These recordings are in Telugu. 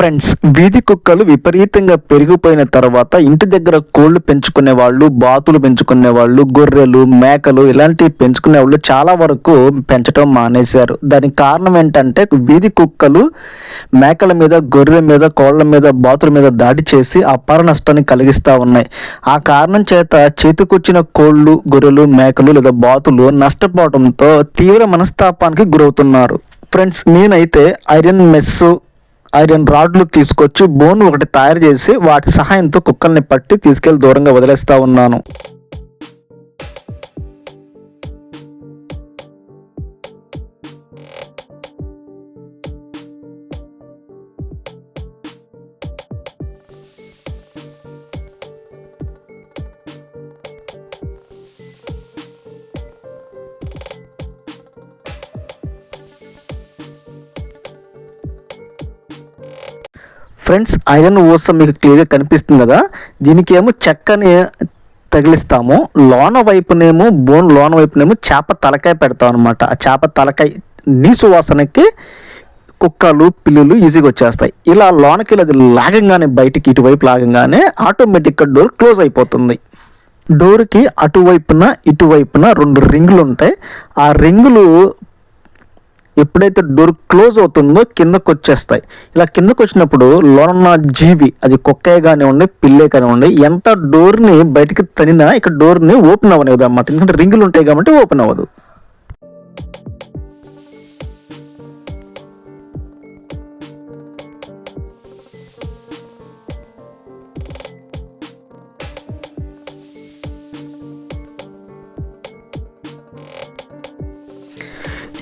ఫ్రెండ్స్ వీధి కుక్కలు విపరీతంగా పెరిగిపోయిన తర్వాత ఇంటి దగ్గర కోళ్ళు పెంచుకునే వాళ్ళు బాతులు పెంచుకునే వాళ్ళు గొర్రెలు మేకలు ఇలాంటివి పెంచుకునే వాళ్ళు చాలా వరకు పెంచడం మానేశారు. దానికి కారణం ఏంటంటే వీధి కుక్కలు మేకల మీద గొర్రెల మీద కోళ్ళ మీద బాతుల మీద దాడి చేసి అపార నష్టాన్ని కలిగిస్తూ ఉన్నాయి. ఆ కారణం చేత చేతికొచ్చిన కోళ్ళు గొర్రెలు మేకలు లేదా బాతులు నష్టపోవడంతో తీవ్ర మనస్తాపానికి గురవుతున్నారు. ఫ్రెండ్స్ నేనైతే ఐరన్ మెస్సు ఐరన్ రాడ్లు తీసుకొచ్చి బోన్ ఒకటి తయారు చేసి వాటి సహాయంతో కుక్కల్ని పట్టి తీసుకెళ్ళి దూరంగా వదిలేస్తా ఉన్నాను. ఫ్రెండ్స్ ఐరన్ ఓస మీకు క్లియర్గా కనిపిస్తుంది కదా? దీనికి ఏమో చెక్కని తగిలిస్తాము. లోన వైపునేమో బోన్ లోన వైపునేమో చేప తలకాయ పెడతాం అనమాట ఆ చేప తలకాయ నీసు వాసనకి కుక్కలు పిల్లులు ఈజీగా వచ్చేస్తాయి. ఇలా లోనకి అది లాగంగానే బయటికి ఇటువైపు లాగంగానే ఆటోమేటిక్గా డోర్ క్లోజ్ అయిపోతుంది. డోర్కి అటువైపున ఇటువైపున రెండు రింగులు ఉంటాయి ఆ రింగులు ఎప్పుడైతే డోర్ క్లోజ్ అవుతుందో కిందకు వచ్చేస్తాయి ఇలా కిందకు వచ్చినప్పుడు లోన జీవి అది కుక్కే కానివ్వండి పిల్లే కానివ్వండి ఎంత డోర్ని బయటికి తనినా ఇక డోర్ని ఓపెన్ అవ్వనివ్వదు అనమాట ఎందుకంటే రింగులు ఉంటాయి కాబట్టి ఓపెన్ అవ్వదు.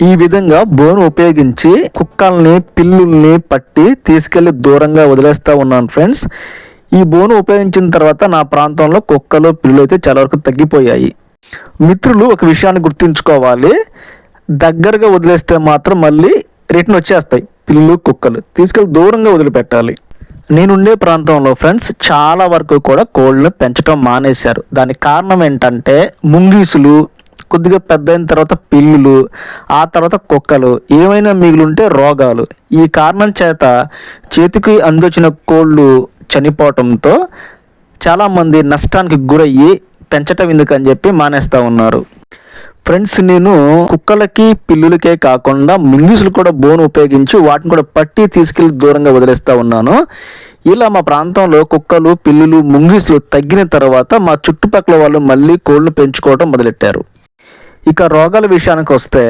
ఈ విధంగా బోన్ ఉపయోగించి కుక్కల్ని పిల్లుల్ని పట్టి తీసుకెళ్ళి దూరంగా వదిలేస్తా ఉన్నాను ఫ్రెండ్స్. ఈ బోను ఉపయోగించిన తర్వాత నా ప్రాంతంలో కుక్కలు పిల్లులు అయితే చాలా వరకు తగ్గిపోయాయి. మిత్రులు ఒక విషయాన్ని గుర్తుంచుకోవాలి. దగ్గరగా వదిలేస్తే మాత్రం మళ్ళీ రిటర్న్ వచ్చేస్తాయి పిల్లులు కుక్కలు. తీసుకెళ్ళి దూరంగా వదిలిపెట్టాలి. నేనుండే ప్రాంతంలో ఫ్రెండ్స్ చాలా వరకు కూడా కోళ్ళను పెంచడం మానేశారు. దానికి కారణం ఏంటంటే ముంగీసులు కొద్దిగా పెద్ద అయిన తర్వాత పిల్లులు ఆ తర్వాత కుక్కలు ఏమైనా మిగిలింటే రోగాలు. ఈ కారణం చేత చేతికి అందొచ్చిన కోళ్ళు చనిపోవటంతో చాలామంది నష్టానికి గురయ్యి పెంచటం ఎందుకని చెప్పి మానేస్తూ ఉన్నారు. ఫ్రెండ్స్ నేను కుక్కలకి పిల్లులకే కాకుండా మింగిసులు కూడా బోన్ ఉపయోగించి వాటిని కూడా పట్టి తీసుకెళ్ళి దూరంగా వదిలేస్తూ ఉన్నాను. ఇలా మా ప్రాంతంలో కుక్కలు పిల్లులు ముంగిసులు తగ్గిన తర్వాత మా చుట్టుపక్కల వాళ్ళు మళ్ళీ కోళ్ళు పెంచుకోవడం మొదలెట్టారు. ఇక రోగాల విషయానికి వస్తే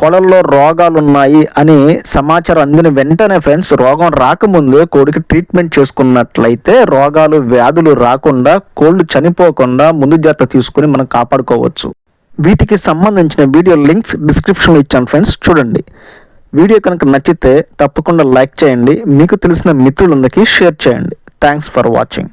కోళ్ళల్లో రోగాలు ఉన్నాయి అని సమాచారం అందిన వెంటనే ఫ్రెండ్స్ రోగం రాకముందే కోడికి ట్రీట్మెంట్ చేసుకున్నట్లయితే రోగాలు వ్యాధులు రాకుండా కోళ్ళు చనిపోకుండా ముందు జాగ్రత్త తీసుకుని మనం కాపాడుకోవచ్చు. వీటికి సంబంధించిన వీడియో లింక్స్ డిస్క్రిప్షన్లో ఇచ్చాను ఫ్రెండ్స్ చూడండి. వీడియో కనుక నచ్చితే తప్పకుండా లైక్ చేయండి. మీకు తెలిసిన మిత్రులందరికీ షేర్ చేయండి. Thanks for watching.